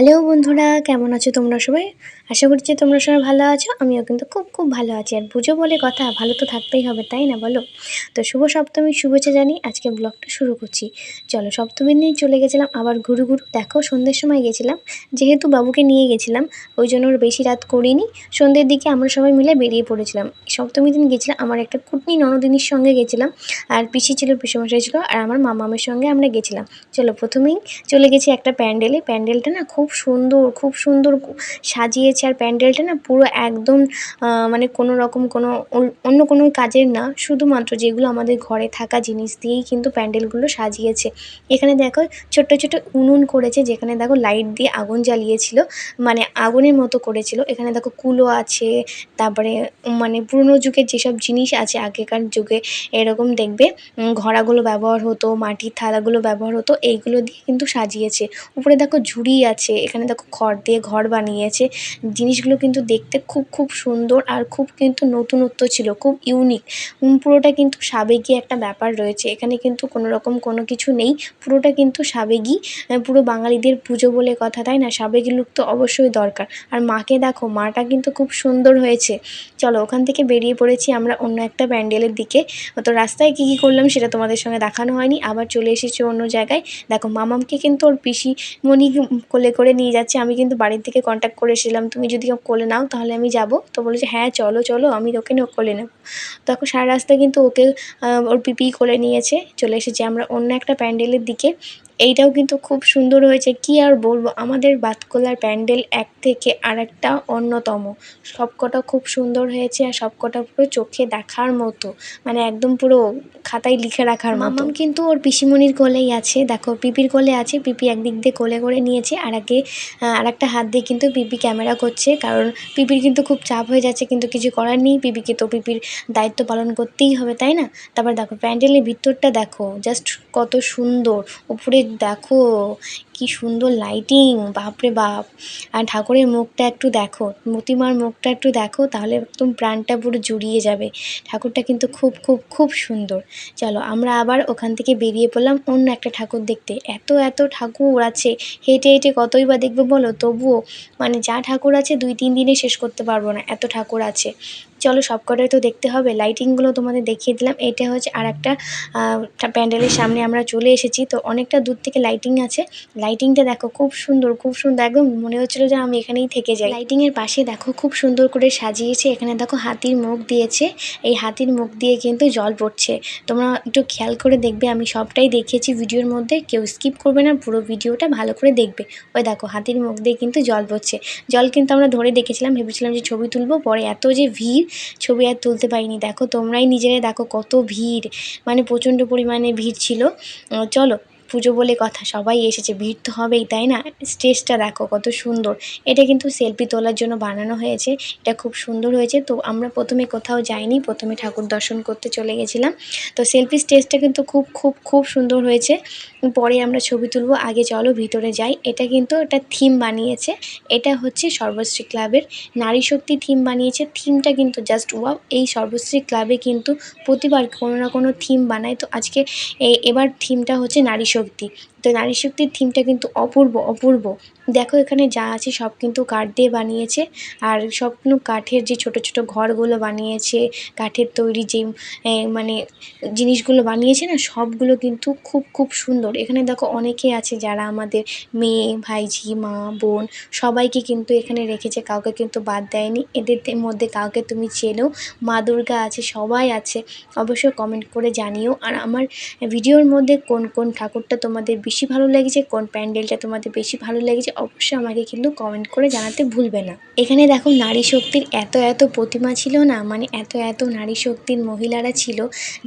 Hello বন্ধুরা, কেমন আছো তোমরা সবাই? আশা করছি তোমরা সবাই ভালো আছো। আমিও কিন্তু খুব খুব ভালো আছি। আর পুজো বলে কথা, ভালো তো থাকতেই হবে, তাই না বলো? তো শুভ সপ্তমীর শুভেচ্ছা জানি আজকে ব্লগটা শুরু করছি। চলো, সপ্তমীর দিন চলে গেছিলাম আবার ঘুরু ঘুরু। দেখো, সন্ধ্যের সময় গেছিলাম। যেহেতু বাবুকে নিয়ে গেছিলাম, ওই জন্য ওর বেশি রাত করিনি। সন্ধ্যের দিকে আমরা সবাই মিলে বেরিয়ে পড়েছিলাম। সপ্তমীর দিন গেছিলাম, আমার একটা কুটনি ননদিনীর সঙ্গে গেছিলাম। আর পিসি ছিল, পিসেমশাই ছিল, আর আমার মামামের সঙ্গে আমরা গেছিলাম। চলো, প্রথমেই চলে গেছি একটা প্যান্ডেলে। প্যান্ডেলটা না খুব সুন্দর, খুব সুন্দর সাজিয়েছে। আর প্যান্ডেলটা না পুরো একদম মানে কোনো রকম কোনো অন্য কোনো কাজের না। শুধুমাত্র যেগুলো আমাদের ঘরে থাকা জিনিস দিয়েই কিন্তু প্যান্ডেলগুলো সাজিয়েছে। এখানে দেখো ছোট্ট ছোট্ট উনুন করেছে, যেখানে দেখো লাইট দিয়ে আগুন জ্বালিয়েছিল। মানে আগুনের মতো করেছিল। এখানে দেখো কুলো আছে, তারপরে মানে পুরনো যুগের যেসব জিনিস আছে, আগেকার যুগে এরকম দেখবে ঘড়াগুলো ব্যবহার হতো, মাটির থালাগুলো ব্যবহার হতো, এইগুলো দিয়ে কিন্তু সাজিয়েছে। উপরে দেখো ঝুড়ি আছে এখানে দেখো খড় দিয়ে ঘর বানিয়েছে। জিনিসগুলো কিন্তু দেখতে খুব খুব সুন্দর আর খুব কিন্তু নতুনত্ব ছিল খুব ইউনিক পুরোটা কিন্তু সাবেকি একটা ব্যাপার রয়েছে। এখানে কিন্তু কোনো রকম কোনো কিছু নেই। পুরোটা কিন্তু আহ, পুরো বাঙালিদের পুজো বলে কথা তাই না? সাবেকি লুক তো অবশ্যই দরকার। আর মাকে দেখো মাটা কিন্তু খুব সুন্দর হয়েছে। চলো ওখান থেকে বেরিয়ে পড়েছি আমরা অন্য একটা প্যান্ডেলের দিকে। তো রাস্তায় কী কী করলাম সেটা তোমাদের সঙ্গে দেখানো হয়নি। আবার চলে এসেছি অন্য জায়গায়। দেখো মামামকে কিন্তু ওর পিসি মনি কোলে করে নিয়ে যাচ্ছে। আমি কিন্তু বাড়ির থেকে কন্ট্যাক্ট করে এসেছিলাম, তুমি যদি কোলে নাও তাহলে আমি যাব। তো বলেছে হ্যাঁ চলো চলো, আমি ওকে কোলে নেব। তখন সারা রাস্তা কিন্তু ওকে ওর পিপি কোলে নিয়েছে। চলে এসেছি আমরা অন্য একটা প্যান্ডেলের দিকে। এইটাও কিন্তু খুব সুন্দর হয়েছে। কি আর বলব, আমাদের বাতকোলার প্যান্ডেল এক থেকে আরেকটা অন্যতম। সবকটা খুব সুন্দর হয়েছে আর সবকটা পুরো চোখে দেখার মতো। মানে একদম পুরো খাতায় লিখে রাখার মতো। কিন্তু ওর পিসিমণির কোলেই আছে। দেখো, পিপির কোলে আছে। পিপি একদিক দিয়ে কোলে করে নিয়েছে। আর আগে আর একটা হাত দিয়ে কিন্তু পিপি ক্যামেরা করছে। কারণ পিপির কিন্তু খুব চাপ হয়ে যাচ্ছে, কিন্তু কিছু করার নেই। পিপিকে তো পিপির দায়িত্ব পালন করতেই হবে, তাই না? তারপর দেখো, প্যান্ডেলের ভিতরটা দেখো জাস্ট কত সুন্দর। উপরে দেখো কি সুন্দর লাইটিং বাপরে বাপ। আর ঠাকুরের মুখটা একটু দেখো মতিমার মুখটা একটু দেখো, তাহলে একদম প্রাণটা পুরো জুড়িয়ে যাবে। ঠাকুরটা কিন্তু খুব খুব খুব সুন্দর। চলো, আমরা আবার ওখান থেকে বেরিয়ে পড়লাম অন্য একটা ঠাকুর দেখতে। এত এত ঠাকুর আছে, হেঁটে হেঁটে কতই বা দেখব বলো? তবুও মানে যা ঠাকুর আছে দুই, তিন দিনে শেষ করতে পারব না, এত ঠাকুর আছে। চলো, সবকটাই তো দেখতে হবে। লাইটিংগুলো তোমাদের দেখিয়ে দিলাম। এটা হচ্ছে আর একটা প্যান্ডেলের সামনে আমরা চলে এসেছি। তো অনেকটা দূর থেকে লাইটিং আছে। লাইটিংটা দেখো খুব সুন্দর খুব সুন্দর। একদম মনে হচ্ছিল যে আমি এখানেই থেকে যাই। লাইটিংয়ের পাশে দেখো খুব সুন্দর করে সাজিয়েছে। এখানে দেখো হাতির মুখ দিয়েছে। এই হাতির মুখ দিয়ে কিন্তু জল পড়ছে। তোমরা একটু খেয়াল করে দেখবে, আমি সবটাই দেখিয়েছি ভিডিওর মধ্যে। কেউ স্কিপ করবে না, পুরো ভিডিওটা ভালো করে দেখবে। ওই দেখো হাতির মুখ দিয়ে কিন্তু জল পড়ছে। জল কিন্তু আমরা ধরে দেখেছিলাম, ভেবেছিলাম যে ছবি তুলবো। পরে এত যে ভিড়, ছবি আর তুলতে পারিনি। দেখো তোমরাই নিজেরাই দেখো কত ভিড়। মানে প্রচণ্ড পরিমাণে ভিড় ছিল। চলো। পুজো বলে কথা, সবাই এসেছে, ভিড় তো হবেই, তাই না? স্টেজটা দেখো, কত সুন্দর। এটা কিন্তু সেলফি তোলার জন্য বানানো হয়েছে, এটা খুব সুন্দর হয়েছে। তো আমরা প্রথমে কোথাও যাইনি, প্রথমে ঠাকুর দর্শন করতে চলে গেছিলাম। তো সেলফি স্টেজটা কিন্তু খুব খুব খুব সুন্দর হয়েছে। পরে আমরা ছবি তুলবো, আগে চলো ভিতরে যাই। এটা কিন্তু একটা থিম বানিয়েছে, এটা হচ্ছে সর্বশ্রী ক্লাবের। নারী শক্তি থিম বানিয়েছে, থিমটা কিন্তু জাস্ট ওয়াও, এই সর্বশ্রী ক্লাবে কিন্তু প্রতিবার কোনো না কোনো থিম বানায়। তো আজকে এবার থিমটা হচ্ছে নারী শক্তি। শক্তি তো নারী শক্তির থিমটা কিন্তু অপূর্ব অপূর্ব। দেখো এখানে যা আছে সব কিন্তু কাঠ দিয়ে বানিয়েছে। আর সব কাঠের যে ছোট ছোট ঘরগুলো বানিয়েছে, কাঠের তৈরি যে মানে জিনিসগুলো বানিয়েছে না, সবগুলো কিন্তু খুব খুব সুন্দর। এখানে দেখো অনেকে আছে যারা আমাদের মেয়ে, ভাইঝি, মা, বোন সবাইকে কিন্তু এখানে রেখেছে, কাউকে কিন্তু বাদ দেয়নি। এদের মধ্যে কাউকে তুমি চেনো, মা দুর্গা আছে, সবাই আছে, অবশ্যই কমেন্ট করে জানিও। আর আমার ভিডিওর মধ্যে কোন কোন ঠাকুরটা তোমাদের বেশি ভালো লেগেছে, কোন প্যান্ডেলটা তোমাদের বেশি ভালো লেগেছে, অবশ্যই আমাকে কিন্তু কমেন্ট করে জানাতে ভুলবে না। এখানে দেখো, নারী শক্তির এত এত প্রতিমা ছিল না মানে এত এত নারী শক্তির মহিলারা ছিল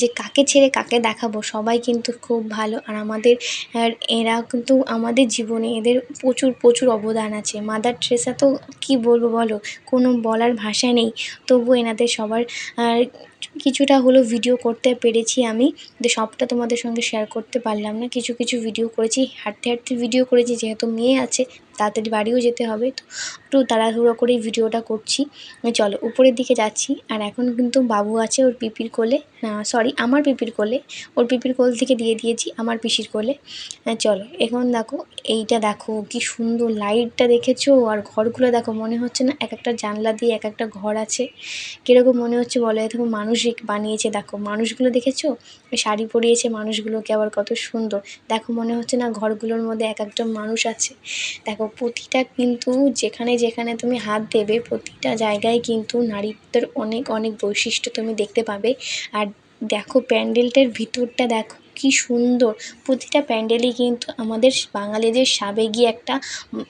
যে কাকে ছেড়ে কাকে দেখাবো, সবাই কিন্তু খুব ভালো। আর আমাদের এরা কিন্তু আমাদের জীবনে এদের প্রচুর প্রচুর অবদান আছে। মাদার ট্রেসা তো কি বলব বলো, কোনো বলার ভাষা নেই। তবু এনাদের সবার কিছুটা হলো ভিডিও করতে পেরেছি আমি। কিন্তু সবটা তোমাদের সঙ্গে শেয়ার করতে পারলাম না। কিছু কিছু ভিডিও করেছি। হাঁটতে হাঁটতে ভিডিও করেছি। যেহেতু মেয়ে আছে তাড়াতাড়ি বাড়িও যেতে হবে। তো একটু তাড়াহুড়ো করেই ভিডিওটা করছি। চলো উপরের দিকে যাচ্ছি। আর এখন কিন্তু বাবু আছে ওর পিপির কোলে। সরি আমার পিপির কোলে। ওর পিপির কোল থেকে দিয়ে দিয়েছি আমার পিসির কোলে। হ্যাঁ, চলো এখন দেখো এইটা দেখো কি সুন্দর লাইটটা দেখেছ? আর ঘরগুলো দেখো মনে হচ্ছে না এক একটা জানলা দিয়ে এক একটা ঘর আছে। কীরকম মনে হচ্ছে বলো? দেখো মানুষ বানিয়েছে দেখো। মানুষগুলো দেখেছ? শাড়ি পরিয়েছে মানুষগুলোকে আবার কত সুন্দর। দেখো মনে হচ্ছে না ঘরগুলোর মধ্যে এক একটা মানুষ আছে। দেখো প্রতিটা কিন্তু যেখানে যেখানে তুমি হাত দেবে, প্রতিটা জায়গায় কিন্তু নারীত্বের অনেক অনেক বৈশিষ্ট্য তুমি দেখতে পাবে। আর দেখো, প্যান্ডেলটার ভিতরটা দেখো, কি সুন্দর। প্রতিটা প্যান্ডেলই কিন্তু আমাদের বাঙালিদের সাবেগি একটা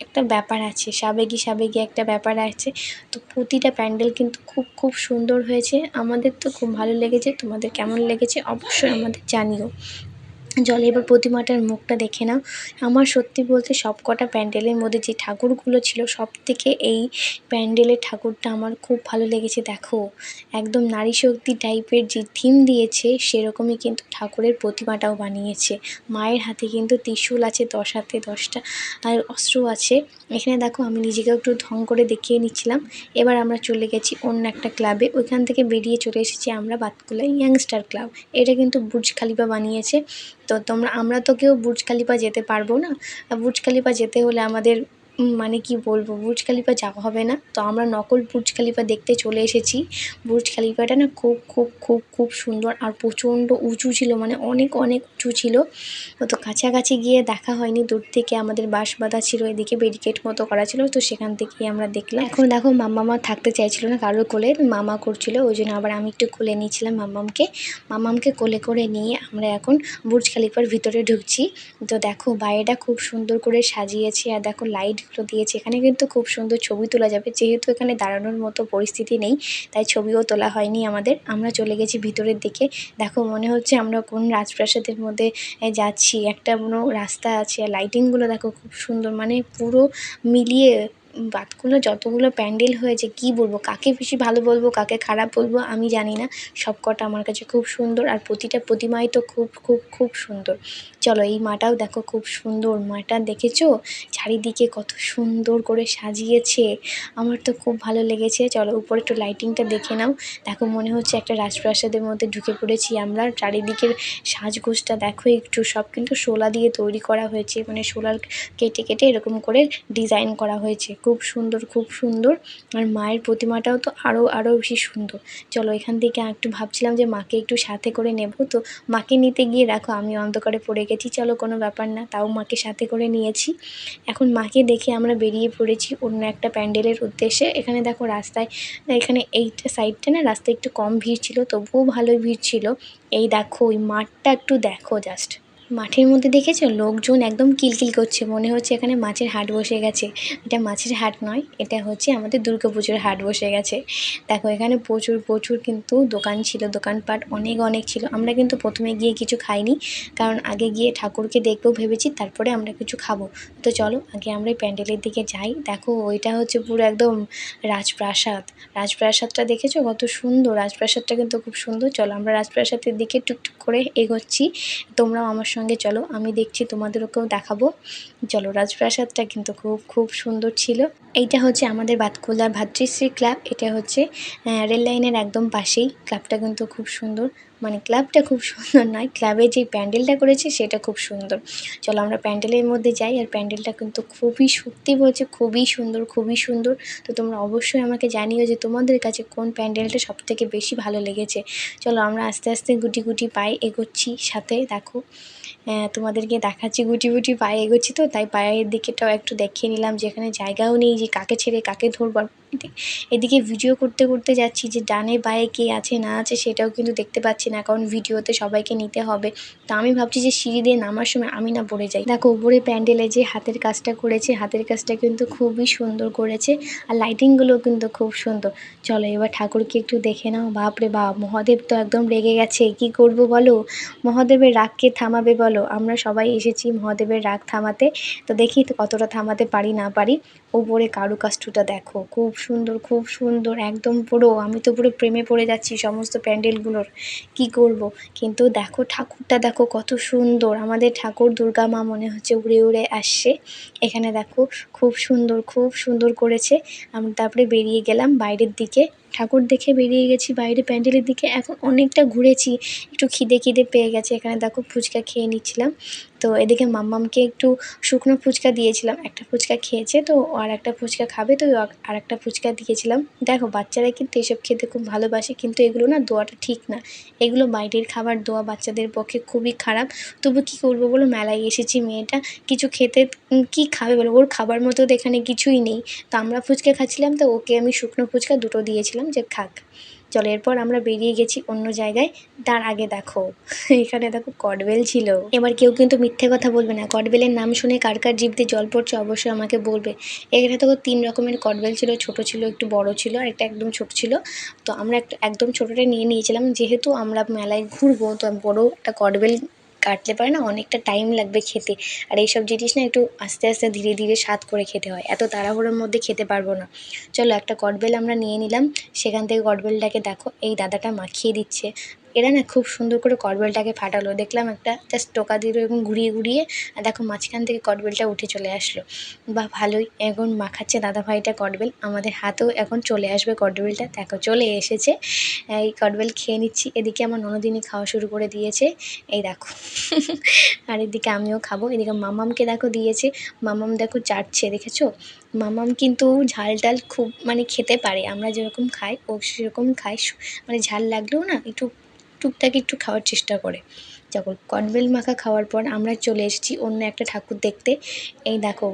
একটা ব্যাপার আছে, সাবেগী, সাবেগি একটা ব্যাপার আছে। তো প্রতিটা প্যান্ডেল কিন্তু খুব খুব সুন্দর হয়েছে। আমাদের তো খুব ভালো লেগেছে। তোমাদের কেমন লেগেছে অবশ্যই আমাদের জানিও। জলে এবার প্রতিমাটার মুখটা দেখে নাও। আমার সত্যি বলতে সব কটা প্যান্ডেলের মধ্যে যে ঠাকুরগুলো ছিল সব থেকে এই প্যান্ডেলের ঠাকুরটা আমার খুব ভালো লেগেছে। দেখো, একদম নারী শক্তি টাইপের যে থিম দিয়েছে, সেরকমই কিন্তু ঠাকুরের প্রতিমাটাও বানিয়েছে। মায়ের হাতে কিন্তু ত্রিশূল আছে, দশ হাতে দশটা, আর অস্ত্র আছে। এখানে দেখো, আমি নিজেকে একটু ঢং করে দেখিয়ে নিচ্ছিলাম। এবার আমরা চলে গেছি অন্য একটা ক্লাবে ওইখান থেকে বেরিয়ে চলে এসেছি আমরা বাতকুলা ইয়াংস্টার ক্লাব এটা কিন্তু বুর্জ খালিফা বানিয়েছে। তো তোমরা, আমরা তো কেউ বুর্জ খালিফা যেতে পারব না। বুর্জ খালিফা যেতে হলে আমাদের মানে কি বলব, বুর্জ খালিফা যাওয়া হবে না। তো আমরা নকল বুর্জ খালিফা দেখতে চলে এসেছি। বুর্জ খালিফাটা না খুব খুব খুব খুব সুন্দর আর প্রচণ্ড উঁচু ছিল মানে অনেক অনেক উঁচু ছিল। তো কাছাকাছি গিয়ে দেখা হয়নি, দূর থেকে আমাদের বাঁশ বাঁধা ছিল, এদিকে ব্যারিকেড মতো করা ছিল, তো সেখান থেকেই আমরা দেখলাম। এখন দেখো মাম্মামা থাকতে চাইছিল না কারোর কোলে, মামা করছিল, ওই জন্য আবার আমি একটু কোলে নিয়েছিলাম মাম্মামকে। মাম্মামকে কোলে করে নিয়ে আমরা এখন বুর্জ খালিফার ভিতরে ঢুকছি। তো দেখো বাইরেটা খুব সুন্দর করে সাজিয়েছে, আর দেখো লাইট গুলো দিয়েছে। এখানে কিন্তু খুব সুন্দর ছবি তোলা যাবে। যেহেতু এখানে দাঁড়ানোর মতো পরিস্থিতি নেই, তাই ছবিও তোলা হয়নি আমাদের। আমরা চলে গেছি ভিতরের দিকে। দেখো, মনে হচ্ছে আমরা কোন রাজপ্রাসাদের মধ্যে যাচ্ছি। একটা কোনো রাস্তা আছে। আর লাইটিংগুলো দেখো খুব সুন্দর। মানে পুরো মিলিয়ে বাতকুলো যতগুলো প্যান্ডেল হয়েছে, কি বলব? কাকে বেশি ভালো বলব, কাকে খারাপ বলব, আমি জানি না। সব কটা আমার কাছে খুব সুন্দর। আর প্রতিটা প্রতিমাই তো খুব খুব খুব সুন্দর। চলো এই মাটাও দেখো খুব সুন্দর। মাটা দেখেছ? চারিদিকে কত সুন্দর করে সাজিয়েছে। আমার তো খুব ভালো লেগেছে। চলো উপরে একটু লাইটিংটা দেখে নাও। দেখো মনে হচ্ছে একটা রাজপ্রাসাদের মধ্যে ঢুকে পড়েছি আমরা। চারিদিকের সাজগোজটা দেখো একটু। সব কিন্তু শোলা দিয়ে তৈরি করা হয়েছে। মানে শোলার কেটে কেটে এরকম করে ডিজাইন করা হয়েছে। খুব সুন্দর খুব সুন্দর। আর মায়ের প্রতিমাটাও তো আরও আরও বেশি সুন্দর। চলো এখান থেকে একটু ভাবছিলাম যে মাকে একটু সাথে করে নেব। তো মাকে নিতে গিয়ে দেখো আমি অন্ধকারে পড়ে গেছি। চলো কোনো ব্যাপার না, তাও মাকে সাথে করে নিয়েছি। এখন মাকে দেখে আমরা বেরিয়ে পড়েছি অন্য একটা প্যান্ডেলের উদ্দেশ্যে। এখানে দেখো রাস্তায়, এখানে এইটা সাইডটা না রাস্তায় একটু কম ভিড় ছিল, তবুও ভালো ভিড় ছিল। এই দেখো, ওই মাঠটা একটু দেখো জাস্ট মাঠের মধ্যে দেখেছ? লোকজন একদম কিলকিল করছে। মনে হচ্ছে এখানে মাছের হাট বসে গেছে। এটা মাছের হাট নয়, এটা হচ্ছে আমাদের পুজোর হাট বসে গেছে। দেখো, এখানে প্রচুর প্রচুর কিন্তু দোকান ছিল, দোকানপাট অনেক অনেক ছিল। আমরা কিন্তু প্রথমে গিয়ে কিছু খাইনি, কারণ আগে গিয়ে ঠাকুরকে দেখব ভেবেছি, তারপরে আমরা কিছু খাব। তো চলো, আগে আমরা প্যান্ডেলের দিকে যাই। দেখো, ওইটা হচ্ছে পুরো একদম রাজপ্রাসাদ। রাজপ্রাসাদটা দেখেছ? কত সুন্দর। রাজপ্রাসাদটা কিন্তু খুব সুন্দর। চলো, আমরা রাজপ্রাসাদের দিকে টুকটুক করে এগোচ্ছি। তোমরাও আমার সঙ্গে চলো, আমি দেখছি তোমাদেরকেও দেখাবো। চলো, রাজপ্রাসাদটা কিন্তু খুব খুব সুন্দর ছিল। এইটা হচ্ছে আমাদের বাতকুলার ভাতৃশ্রী ক্লাব। এটা হচ্ছে রেল লাইনের একদম পাশেই। ক্লাবটা কিন্তু খুব সুন্দর। মানে ক্লাবটা খুব সুন্দর নয়, ক্লাবে যে প্যান্ডেলটা করেছে সেটা খুব সুন্দর। চলো, আমরা প্যান্ডেলের মধ্যে যাই আর প্যান্ডেলটা কিন্তু খুবই সত্যি বলছে, খুবই সুন্দর খুবই সুন্দর। তো তোমরা অবশ্যই আমাকে জানিও যে তোমাদের কাছে কোন প্যান্ডেলটা সবথেকে বেশি ভালো লেগেছে। চলো, আমরা আস্তে আস্তে গুটি গুটি পায়ে এগোচ্ছি, সাথে দেখো। তোমাদেরকে দেখাচ্ছি, গুটি গুটি পায়ে এগোচ্ছি তো, তাই পায়ের দিকেটাও একটু দেখিয়ে নিলাম, যেখানে জায়গাও নেই যে কাকে ছেড়ে কাকে ধরবার এদিকে ভিডিও করতে করতে যাচ্ছি যে, ডানে বায়ে কে আছে, না আছে সেটাও কিন্তু দেখতে পাচ্ছি না, কারণ ভিডিওতে সবাইকে নিতে হবে। তা আমি ভাবছি যে, সিঁড়ি দিয়ে নামার সময় আমি না পড়ে যাই। দেখো, উপরে প্যান্ডেলে যে হাতের কাজটা করেছে, হাতের কাজটা কিন্তু খুবই সুন্দর করেছে আর লাইটিংগুলো কিন্তু খুব সুন্দর। চলো এবার ঠাকুরকে একটু দেখে নাও। বাপরে বাপ, মহাদেব তো একদম রেগে গেছে। কি করব বলো? মহাদেবের রাগকে থামাবে বলো? আমরা সবাই এসেছি মহাদেবের রাগ থামাতে। তো দেখি কতটা থামাতে পারি, না পারি। ওপরে কারুকাষ্ঠটা দেখো, খুব সুন্দর, খুব সুন্দর, একদম পুরো আমি তো পুরো প্রেমে পড়ে যাচ্ছি সমস্ত প্যান্ডেলগুলোর। কি করব? কিন্তু দেখো ঠাকুরটা, দেখো কত সুন্দর। আমাদের ঠাকুর দুর্গা মা মনে হচ্ছে উড়ে উড়ে আসছে। এখানে দেখো খুব সুন্দর খুব সুন্দর করেছে। আমি তারপরে বেরিয়ে গেলাম বাইরের দিকে। ঠাকুর দেখে বেরিয়ে গেছি, বাইরে প্যান্ডেলের দিকে। এখন অনেকটা ঘুরেছি, একটু খিদে খিদে পেয়ে গেছে। এখানে দেখো ফুচকা খেয়ে নিচ্ছিলাম। তো এদিকে মাম্মামকে একটু শুকনো ফুচকা দিয়েছিলাম। একটা ফুচকা খেয়েছে তো আর একটা ফুচকা খাবে, তো আর একটা ফুচকা দিয়েছিলাম। দেখো, বাচ্চারা কিন্তু এসব খেতে খুব ভালোবাসে, কিন্তু এগুলো না দোয়াটা ঠিক না। এগুলো বাইরের খাবার দোয়া বাচ্চাদের পক্ষে খুবই খারাপ। তবু কী করব বলো, মেলায় এসেছি মেয়েটা। কিছু খেতে কি খাবে বলো? ওর খাবার মতো তো এখানে কিছুই নেই। তো আমরা ফুচকা খাচ্ছিলাম, তো ওকে আমি শুকনো ফুচকা দুটো দিয়েছিলাম। যে খাক। চলো এরপর আমরা বেরিয়ে গেছি অন্য জায়গায়। তার আগে দেখো, এখানে দেখো কটবেল ছিল। এবার কেউ কিন্তু মিথ্যে কথা বলবে না। কডবেলের নাম শুনে কার কার জিভ দিয়ে জল পড়ছে অবশ্যই আমাকে বলবে। এখানে তো তিন রকমের কটবেল ছিল, ছোট ছিল, একটু বড় ছিল, আর একটা একদম ছোট ছিল। তো আমরা একটা একদম ছোটোটা নিয়ে নিয়েছিলাম। যেহেতু আমরা মেলায় ঘুরবো, তো বড় একটা কটবেল কাটলে পারে না, অনেকটা টাইম লাগবে খেতে। আর এইসব জিনিস না একটু আস্তে আস্তে ধীরে ধীরে স্বাদ করে খেতে হয়। এত তাড়াহুড়োর মধ্যে খেতে পারব না। চলো একটা কটবেল আমরা নিয়ে নিলাম। সেখান থেকে কটবেলটাকে দেখো, এই দাদাটা মাখিয়ে দিচ্ছে। এরা না খুব সুন্দর করে কটবেলটাকে ফাটালো। দেখলাম একটা জাস্ট টোকা দিল এবং ঘুরিয়ে ঘুরিয়ে, আর দেখো মাঝখান থেকে কটবেলটা উঠে চলে আসলো। বাহ, ভালোই। এখন মাখাচ্ছে দাদা ভাইটা কটবেল আমাদের হাতেও এখন চলে আসবে কটবেলটা দেখো, চলে এসেছে। এই কটবেল খেয়ে নিচ্ছি। এদিকে আমার ননদিনী খাওয়া শুরু করে দিয়েছে। এই দেখো। আর এদিকে আমিও খাব। এদিকে মামামকে দেখো দিয়েছে। মামাম দেখো চাটছে, দেখেছ? মামাম কিন্তু ঝাল টাল খুব মানে খেতে পারে। আমরা যেরকম খাই, ও সেরকম খাই মানে ঝাল লাগলেও না একটু টুকটাক একটু খাওয়ার চেষ্টা করে। যখন কটবেল মাখা খাওয়ার পর আমরা চলে এসেছি অন্য একটা ঠাকুর দেখতে। এই দেখো,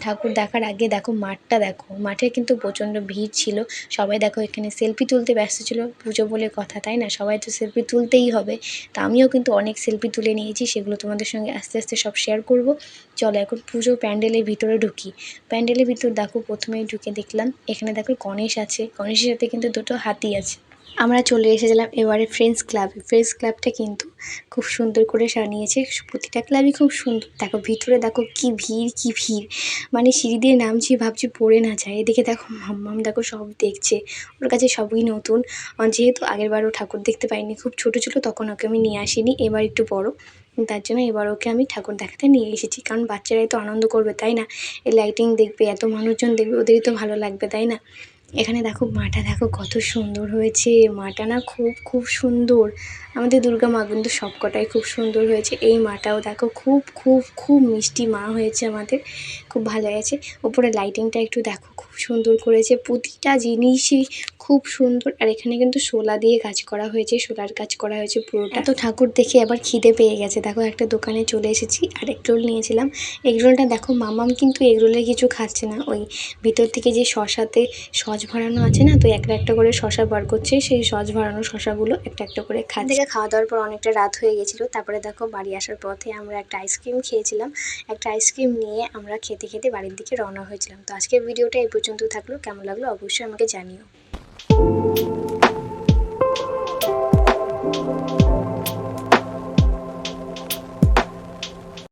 ঠাকুর দেখার আগে দেখো মাঠটা দেখো। মাঠে কিন্তু প্রচণ্ড ভিড় ছিল। সবাই দেখো এখানে সেলফি তুলতে ব্যস্ত ছিল। পুজো বলে কথা, তাই না? সবাই তো সেলফি তুলতেই হবে। তা আমিও কিন্তু অনেক সেলফি তুলে নিয়েছি। সেগুলো তোমাদের সঙ্গে আস্তে আস্তে সব শেয়ার করব। চলো এখন পুজো প্যান্ডেলের ভিতরে ঢুকি। প্যান্ডেলের ভিতর দেখো প্রথমেই ঢুকে দেখলাম, এখানে দেখো গণেশ আছে। গণেশের সাথে কিন্তু দুটো হাতি আছে। আমরা চলে এসেছিলাম এবারে ফ্রেন্ডস ক্লাবে ফ্রেন্ডস ক্লাবটা কিন্তু খুব সুন্দর করে সানিয়েছে প্রতিটা ক্লাবই খুব সুন্দর। দেখো ভিতরে দেখো কি ভিড় কি ভিড়। মানে সিঁড়ি দিয়ে নামছি, ভাবছি পড়ে না যায়। এদিকে দেখো মাম্মাম দেখো সব দেখছে। ওর কাছে সবই নতুন। যেহেতু আগেরবারও ঠাকুর দেখতে পাইনি, খুব ছোটো ছিল, তখন ওকে আমি নিয়ে আসিনি। এবার একটু বড়। তার জন্য এবার ওকে আমি ঠাকুর দেখাতে নিয়ে এসেছি। কারণ বাচ্চারাই তো আনন্দ করবে, তাই না? এই লাইটিং দেখবে, এত মানুষজন দেখবে, ওদেরই তো ভালো লাগবে, তাই না? এখানে দেখো মাটা দেখো কত সুন্দর হয়েছে। মাটা না খুব খুব সুন্দর। আমাদের দুর্গা মা কিন্তু সবকটাই খুব সুন্দর হয়েছে। এই মাটাও দেখো খুব খুব খুব মিষ্টি মা হয়েছে আমাদের। খুব ভালো হয়েছে ওপরে লাইটিংটা একটু দেখো সুন্দর করেছে। প্রতিটা জিনিসই খুব সুন্দর। আর এখানে কিন্তু শোলা দিয়ে কাজ করা হয়েছে শোলার কাজ করা হয়েছে পুরোটা। তো ঠাকুর দেখে আবার খিদে পেয়ে গেছে। দেখো একটা দোকানে চলে এসেছি আর এগরোল নিয়েছিলাম। এগরোলটা দেখো মামাম কিন্তু এগরোলের কিছু খাচ্ছে না। ওই ভিতর থেকে যে শশাতে সস ভরানো আছে না তো একটা একটা করে শশা বার করছে। সেই সস ভরানো শশাগুলো একটা একটা করে খাচ্ছে। থেকে খাওয়া দাওয়ার পর অনেকটা রাত হয়ে গেছিল। তারপরে দেখো বাড়ি আসার পথে আমরা একটা আইসক্রিম খেয়েছিলাম। একটা আইসক্রিম নিয়ে আমরা খেতে খেতে বাড়ির দিকে রওনা হয়েছিলাম। তো আজকের ভিডিওটা এই পর্যন্ত থাকল। কেমন লাগল অবশ্যই আমাকে জানিও।